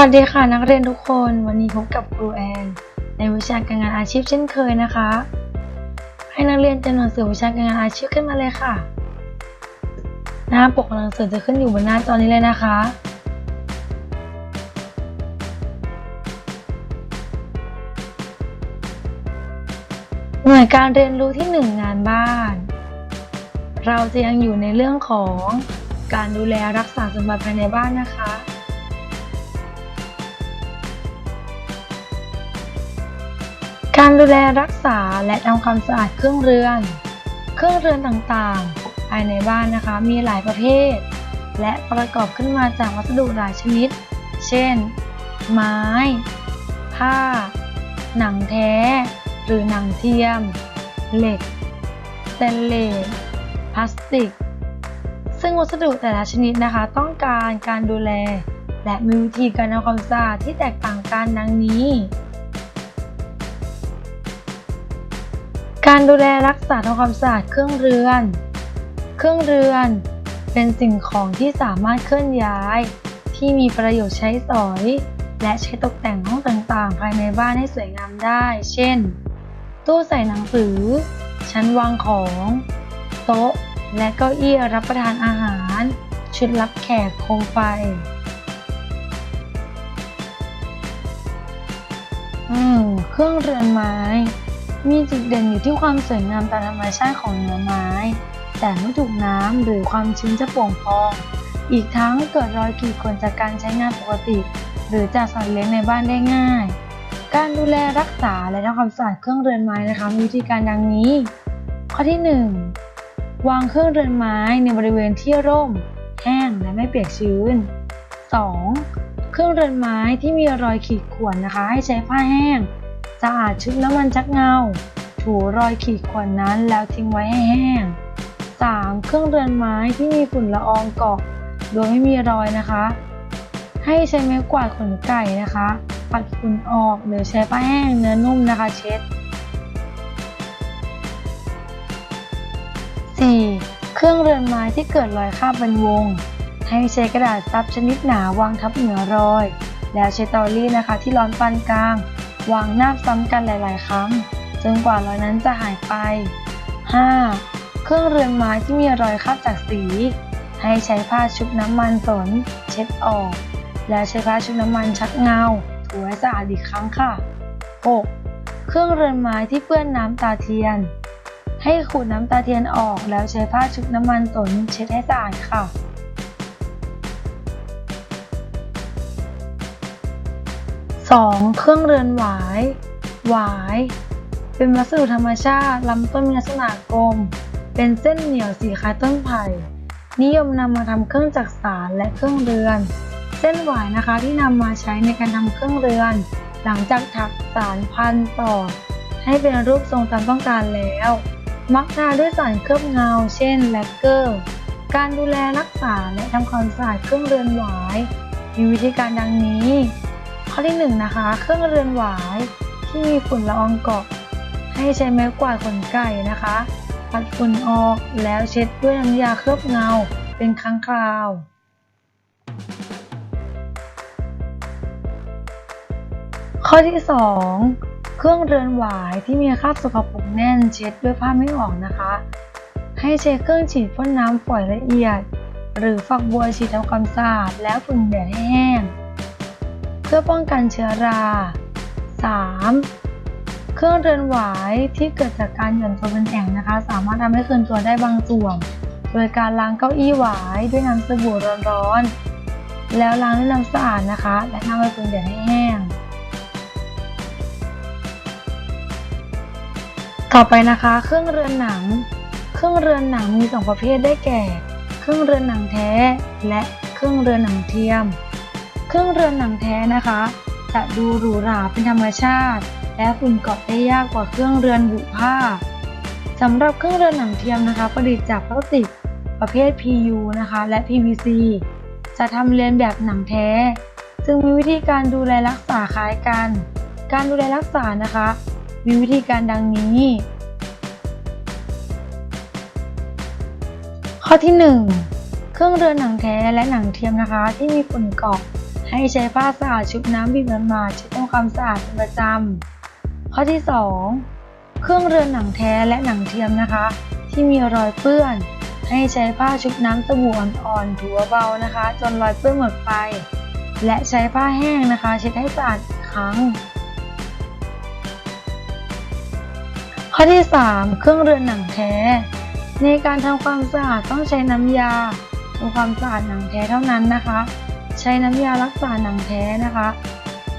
สวัสดีค่ะนักเรียนทุกคน วันนี้พบกับครูแอน ในวิชาการงานอาชีพเช่นเคยนะคะ ให้นักเรียนเตรียมหนังสือวิชาการงานอาชีพขึ้นมาเลยค่ะ หน้าปกหนังสือจะขึ้นอยู่บนหน้าจอนี้เลยนะคะ หน่วยการเรียนรู้ที่ 1 งานบ้าน เราจะยังอยู่ในเรื่องของการดูแลรักษาสมบัติภายในบ้านนะคะ การดูแลรักษาและทำความสะอาดเครื่องเรือน เครื่องเรือนต่างๆ ภายในบ้านนะคะมีหลายประเภท และประกอบขึ้นมาจากวัสดุหลายชนิด เช่น ไม้ ผ้า หนังแท้ หรือหนังเทียม เหล็กสเตนเลสพลาสติก ซึ่งวัสดุแต่ละชนิดนะคะ ต้องการการดูแล และมีวิธีการทำความสะอาดที่แตกต่างกันดังนี้ การดูแลรักษาทำความสะอาดเครื่องเรือน เครื่องเรือนเป็นสิ่งของที่สามารถเคลื่อนย้าย ที่มีประโยชน์ใช้สอย และใช้ตกแต่งห้องต่างๆ ภายในบ้านให้สวยงามได้ เช่น ตู้ใส่หนังสือ ชั้นวางของ โต๊ะ และเก้าอี้รับประทานอาหาร ชุดรับแขกโคมไฟอืมเครื่องเรือนไม้ มีจุดเด่นอยู่ที่ความสวยงามตามธรรมชาติของเนื้อไม้ แต่ไม่ถูกน้ำหรือความชื้นจะโป่งพอง อีกทั้งเกิดรอยขีดข่วนจากการใช้งานปกติ หรือจากสัตว์เลี้ยงในบ้านได้ง่าย การดูแลรักษาและทำความสะอาดเครื่องเรือนไม้นะคะมีวิธีการดังนี้ ข้อที่ 1 วางเครื่องเรือนไม้ในบริเวณที่ร่ม แห้งและไม่เปียกชื้น 2. เครื่องเรือนไม้ที่มีรอยขีดข่วนนะคะ ให้ใช้ผ้าแห้ง สะอาดชุบน้ำมันชักเงา ถูรอยขีดข่วนนั้นแล้วทิ้งไว้ให้แห้ง 3. เครื่องเรือนไม้ที่มีฝุ่นละอองเกาะโดยไม่มีรอยนะคะ ให้ใช้ไม้กวาดขนไก่นะคะ ปัดฝุ่นออกหรือใช้ผ้าแห้งเนื้อนุ่มนะคะเช็ด 4. เครื่องเรือนไม้ที่เกิดรอยคาบเป็นวง ให้ใช้กระดาษซับชนิดหนาวางทับเหนือรอย แล้วใช้ตอรี่นะคะที่ร้อนปานกลาง วางนาบซ้ำกันหลาย ๆ ครั้ง จนกว่ารอยนั้นจะหายไป 5. เครื่องเรือนไม้ที่มีรอยคราบจากสี ให้ใช้ผ้าชุบน้ำมันสน เช็ดออก แล้วใช้ผ้าชุบน้ำมันชักเงาถูให้สะอาดอีกครั้งค่ะ 6. เครื่องเรือนไม้ที่เปื้อนน้ำตาเทียน ให้ขูดน้ำตาเทียนออกแล้วใช้ผ้าชุบน้ำมันสนเช็ดให้สะอาดค่ะ 2. เครื่องเรือนหวาย หวาย เป็นวัสดุธรรมชาติลำต้นมีลักษณะกลม เป็นเส้นเหนียวสีคล้ายต้นไผ่ นิยมนำมาทำเครื่องจักสานและเครื่องเรือน เส้นหวายนะคะที่นำมาใช้ในการทำเครื่องเรือน หลังจากถักสารพันต่อ ให้เป็นรูปทรงตามต้องการแล้ว มักทาด้วยสารเคลือบเงา เช่นแลกเกอร์ การดูแลรักษาและทำความสะอาดเครื่องเรือนหวาย มีวิธีการดังนี้ ข้อที่1นงนะคะ เครื่องเรือนหวายที่มีฝุ่นละอองเกาะ ให้ใช้ไม้กวาดขนไก่นะคะ ปัดฝุ่นออกแล้วเช็ดด้วยน้ำยาเคลือบเงาเป็นครั้งคราวข้อที่ 2 เครื่องเรือนหวายที่มีคราบสกปรกแน่นเช็ดด้วยผ้าไม่ออกนะคะ ให้ใช้เครื่องฉีดพ่นน้ำฝอยละเอียด หรือฝักบัวฉีดทำความสะอาดแล้วผึ่งแดดให้แห้ง พื่อป้องกันเชื้อรา 3. เครื่องเรือนหวายที่เกิดจากการหย่อนตัวเป็นแอ่งนะคะ สามารถทำให้คืนตัวได้บางส่วนโดยการล้างเก้าอี้หวายด้วยน้ำสบู่ร้อนๆ แล้วล้างด้วยน้ำสะอาดนะคะ และนำไปผึ่งแดดให้แห้ง ต่อไปนะคะ เครื่องเรือนหนัง เครื่องเรือนหนังมีสองประเภทได้แก่ เครื่องเรือนหนังแท้ และเครื่องเรือนหนังเทียม เครื่องเรือนหนังแท้นะคะ จะดูหรูหราเป็นธรรมชาติ และฝุ่นเกาะได้ยากกว่าเครื่องเรือนบุผ้าสำหรับเครื่องเรือนหนังเทียมนะคะผลิตจากพลาสติกประเภท PU นะคะและ PVC จะทำเรียนแบบหนังแท้ ซึ่งมีวิธีการดูแลรักษาคล้ายกัน การดูแลรักษานะคะ มีวิธีการดังนี้ ข้อที่ 1 เครื่องเรือนหนังแท้และหนังเทียมนะคะ ที่มีฝุ่นเกาะ ให้ใช้ผ้าสะอาดชุบน้ำบีบน้ำมาเช็ดทำความสะอาดเป็นประจำ ข้อที่ 2 เครื่องเรือนหนังแท้และหนังเทียมนะคะ ที่มีรอยเปื้อน ให้ใช้ผ้าชุบน้ำสบู่อ่อนๆถูเบาๆนะคะ จนรอยเปื้อนหมดไป และใช้ผ้าแห้งนะคะ เช็ดให้สะอาดครั้ง ข้อที่ 3 เครื่องเรือนหนังแท้ ในการทำความสะอาดต้องใช้น้ำยาทำความสะอาดหนังแท้เท่านั้นนะคะ ใช้น้ำยารักษาหนังแท้นะคะ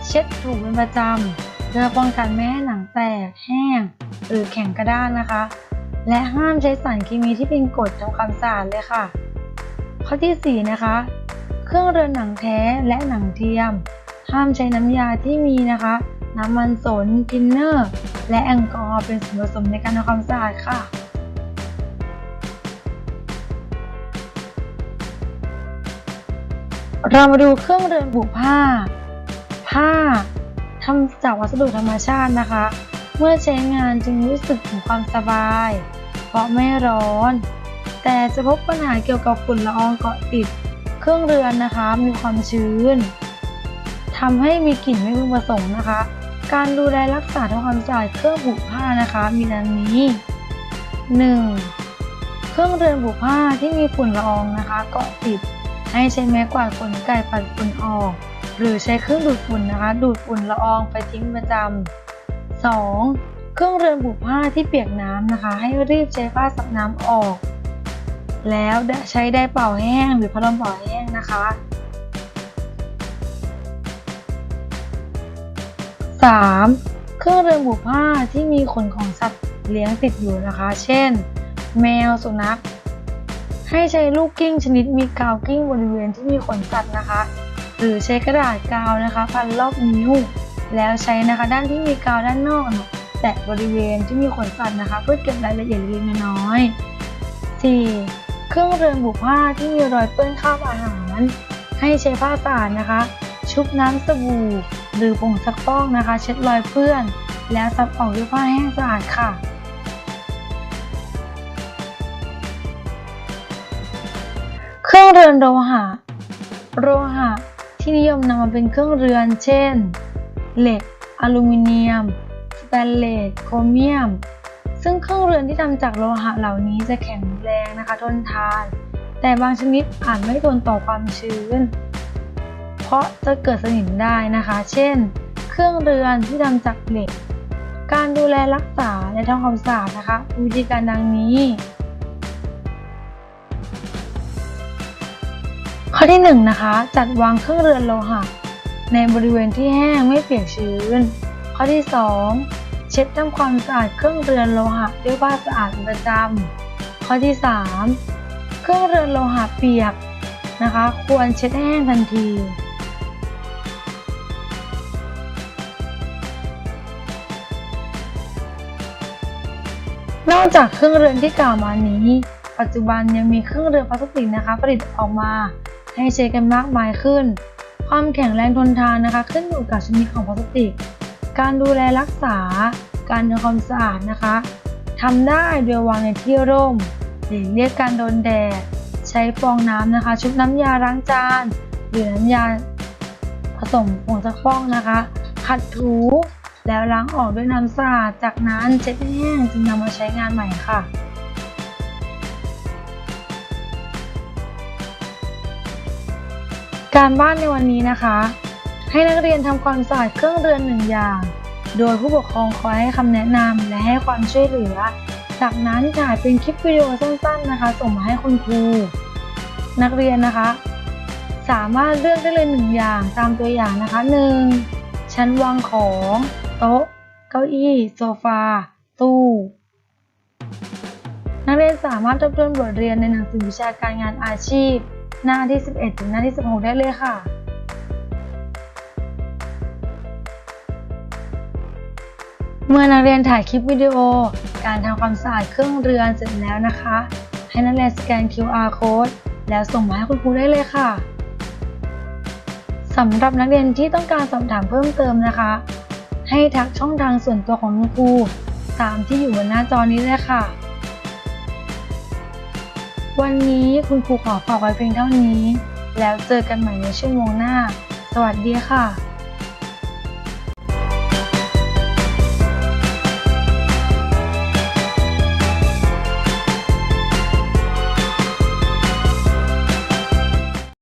เช็ดถูเป็นประจำเพื่อป้องกันไม่ให้หนังแตกแห้ง หรือแข็งกระด้านนะคะ และห้ามใช้สารเคมีที่เป็นกรดทำความสะอาดเลยค่ะ ข้อที่ 4 นะคะ เครื่องเรือนหนังแท้และหนังเทียม ห้ามใช้น้ำยาที่มีนะคะ น้ำมันสนทินเนอร์ และแอลกอฮอล์เป็นส่วนผสมในการทำความสะอาดค่ะ เรามาดูเครื่องเรือนผูกผ้า ผ้าทำจากวัสดุธรรมชาตินะคะ เมื่อใช้งานจึงรู้สึกถึงความสบาย เพราะไม่ร้อน แต่จะพบปัญหาเกี่ยวกับฝุ่นละอองเกาะติด เครื่องเรือนนะคะมีความชื้นทำให้มีกลิ่นไม่พึงประสงค์นะคะ การดูแลรักษาทำความสะอาดเครื่องผูกผ้านะคะมีดังนี้ 1. เครื่องเรือนผูกผ้าที่มีฝุ่นละอองนะคะ เกาะติด ให้ใช้ไม้กวาดขนไก่ปัดฝุ่นออก หรือใช้เครื่องดูดฝุ่นนะคะ ดูดฝุ่นละอองไปทิ้งประจำ 2. เครื่องเรือนผูกผ้าที่เปียกน้ำนะคะ ให้รีบใช้ผ้าซับน้ำออก แล้วใช้ได้เป่าแห้งหรือพัดลมเป่าแห้งนะคะ 3. เครื่องเรือนผูกผ้าที่มีขนของสัตว์เลี้ยงติดอยู่นะคะ เช่น แมวสุนัข ให้ใช้ลูกกิ้งชนิดมีกาวกิ้งบริเวณที่มีขนสัตว์นะคะ หรือใช้กระดาษกาวนะคะ พันรอบนิ้ว แล้วใช้นะคะ ด้านที่มีกาวด้านนอกแตะบริเวณที่มีขนสัตว์นะคะ เพื่อเก็บรายละเอียดเล็กน้อย 4. เครื่องเรือนผูกผ้าที่มีรอยเปื้อนคราบอาหาร ให้ใช้ผ้าสะอาดนะคะ ชุบน้ำสบู่ หรือผงซักฟอกนะคะ เช็ดรอยเปื้อน แล้วซับออกด้วยผ้าแห้งสะอาดค่ะ รื่องเรือนโลหะ โลหะที่นิยมนำมาเป็นเครื่องเรือน เช่น เหล็ก อลูมิเนียม สแตนเลส โครเมียม ซึ่งเครื่องเรือนที่ทำจากโลหะเหล่านี้จะแข็งแรงนะคะทนทาน แต่บางชนิดอาจไม่ทนต่อความชื้น เพราะจะเกิดสนิมได้นะคะ เช่น เครื่องเรือนที่ทำจากเหล็ก การดูแลรักษาและทำความสะอาดนะคะ วิธีการดังนี้ ข้อที่1นงนะคะ จัดวางเครื่องเรือนโลหะในบริเวณที่แห้งไม่เปียกชื้น ข้อที่ 2 เช็ดทำความสะอาดเครื่องเรือนโลหะด้วยผ้าสะอาดเป็นประจำข้อที่ 3 เครื่องเรือนโลหะเปียกนะคะ ควรเช็ดให้แห้งทันที นอกจากเครื่องเรือนที่กล่าวมานี้ ปัจจุบันยังมีเครื่องเรือนพลาสติกนะคะ ผลิตออกมา ให้ใช้กันมากมายขึ้น ความแข็งแรงทนทานนะคะ ขึ้นอยู่กับชนิดของพลาสติก การดูแลรักษา การทำความสะอาดนะคะทำได้โดยวางในที่ร่มหลีกเลี่ยงการโดนแดด ใช้ฟองน้ำนะคะ ชุบน้ำยาล้างจาน หรือน้ำยาผสมผงซักฟอกนะคะ ขัดถูแล้วล้างออกด้วยน้ำสะอาด จากนั้นเช็ดแห้งจึงนำมาใช้งานใหม่ค่ะ การบ้านในวันนี้นะคะ ให้นักเรียนทำความสะอาดเครื่องเรือนหนึ่งอย่าง โดยผู้ปกครองคอยให้คำแนะนำและให้ความช่วยเหลือ จากนั้นถ่ายเป็นคลิปวิดีโอสั้นๆนะคะ ส่งมาให้คุณครู นักเรียนนะคะ สามารถเลือกได้เลยหนึ่งอย่างตามตัวอย่างนะคะ 1. ชั้นวางของ โต๊ะ เก้าอี้ โซฟา ตู้ นักเรียนสามารถทบทวนบทเรียนในหนังสือวิชาการงานอาชีพ หน้าที่ 11 ถึงหน้าที่ 16 ได้เลยค่ะ เมื่อนักเรียนถ่ายคลิปวิดีโอ การทำความสะอาดเครื่องเรือนเสร็จแล้วนะคะ ให้นักเรียนสแกน QR code แล้วส่งมาให้คุณครูได้เลยค่ะสำหรับนักเรียนที่ต้องการสอบถามเพิ่มเติมนะคะ ให้ทักช่องทางส่วนตัวของคุณครูตามที่อยู่บนหน้าจอนี้เลยค่ะ วันนี้คุณครูขอฝากไว้เพียงเท่านี้ แล้วเจอกันใหม่ในชั่วโมงหน้า สวัสดีค่ะ